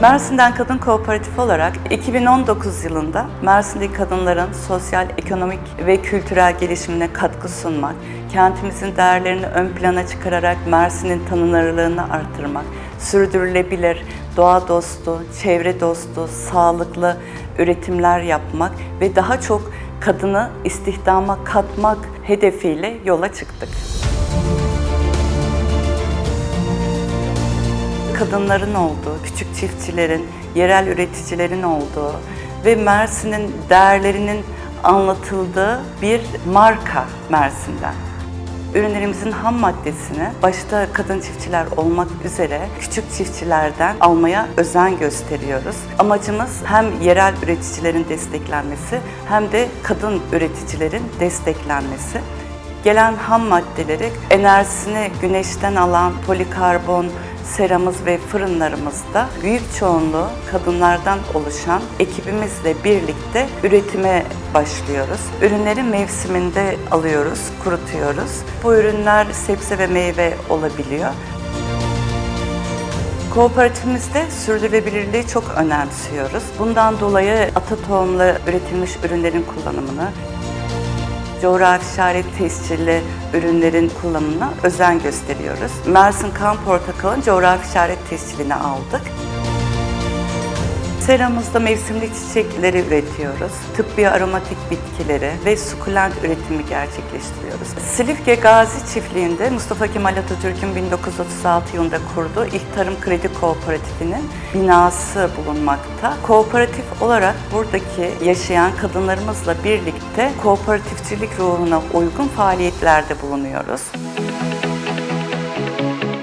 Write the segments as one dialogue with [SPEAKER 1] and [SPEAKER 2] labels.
[SPEAKER 1] Mersin'den Kadın Kooperatifi olarak 2019 yılında Mersin'deki kadınların sosyal, ekonomik ve kültürel gelişimine katkı sunmak, kentimizin değerlerini ön plana çıkararak Mersin'in tanınırlığını artırmak, sürdürülebilir, doğa dostu, çevre dostu, sağlıklı üretimler yapmak ve daha çok kadını istihdama katmak hedefiyle yola çıktık. Kadınların olduğu, küçük çiftçilerin, yerel üreticilerin olduğu ve Mersin'in değerlerinin anlatıldığı bir marka Mersin'den. Ürünlerimizin ham maddesini başta kadın çiftçiler olmak üzere küçük çiftçilerden almaya özen gösteriyoruz. Amacımız hem yerel üreticilerin desteklenmesi hem de kadın üreticilerin desteklenmesi. Gelen ham maddeleri enerjisini güneşten alan polikarbon, seramız ve fırınlarımızda büyük çoğunluğu kadınlardan oluşan ekibimizle birlikte üretime başlıyoruz. Ürünleri mevsiminde alıyoruz, kurutuyoruz. Bu ürünler sebze ve meyve olabiliyor. Kooperatifimizde sürdürülebilirliği çok önemsiyoruz. Bundan dolayı ata tohumlu üretilmiş ürünlerin kullanımını, coğrafi işaret tescilli ürünlerin kullanımına özen gösteriyoruz. Mersin Kan Portakal'ın coğrafi işaret tescilini aldık. Seramızda mevsimlik çiçekleri üretiyoruz. Tıbbi aromatik bitkileri ve sukulent üretimi gerçekleştiriyoruz. Silifke Gazi Çiftliği'nde Mustafa Kemal Atatürk'ün 1936 yılında kurduğu ilk Tarım Kredi Kooperatifinin binası bulunmakta. Kooperatif olarak buradaki yaşayan kadınlarımızla birlikte kooperatifçilik ruhuna uygun faaliyetlerde bulunuyoruz.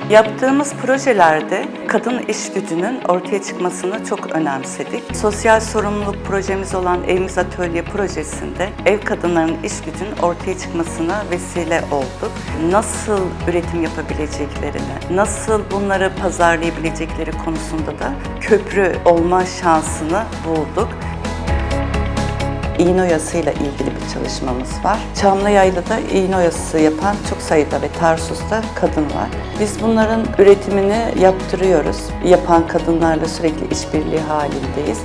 [SPEAKER 1] Yaptığımız projelerde kadın iş gücünün ortaya çıkmasını çok önemsedik. Sosyal sorumluluk projemiz olan Evimiz Atölye projesinde ev kadınlarının iş gücünün ortaya çıkmasına vesile olduk. Nasıl üretim yapabileceklerini, nasıl bunları pazarlayabilecekleri konusunda da köprü olma şansını bulduk. İğne oyasıyla ilgili bir çalışmamız var. Çamlıyayla'da iğne oyası yapan çok sayıda ve Tarsus'ta kadın var. Biz bunların üretimini yaptırıyoruz. Yapan kadınlarla sürekli işbirliği halindeyiz.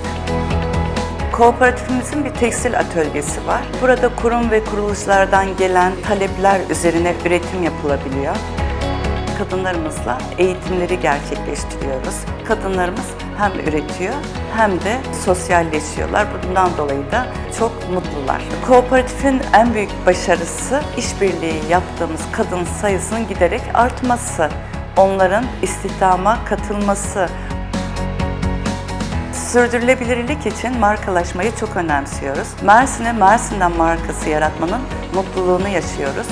[SPEAKER 1] Kooperatifimizin bir tekstil atölyesi var. Burada kurum ve kuruluşlardan gelen talepler üzerine üretim yapılabiliyor kadınlarımızla eğitimleri gerçekleştiriyoruz. Kadınlarımız hem üretiyor hem de sosyalleşiyorlar. Bundan dolayı da çok mutlular. Kooperatifin en büyük başarısı işbirliği yaptığımız kadın sayısının giderek artması. Onların istihdama katılması, Sürdürülebilirlik için markalaşmayı çok önemsiyoruz. Mersin'e Mersin'den markası yaratmanın mutluluğunu yaşıyoruz.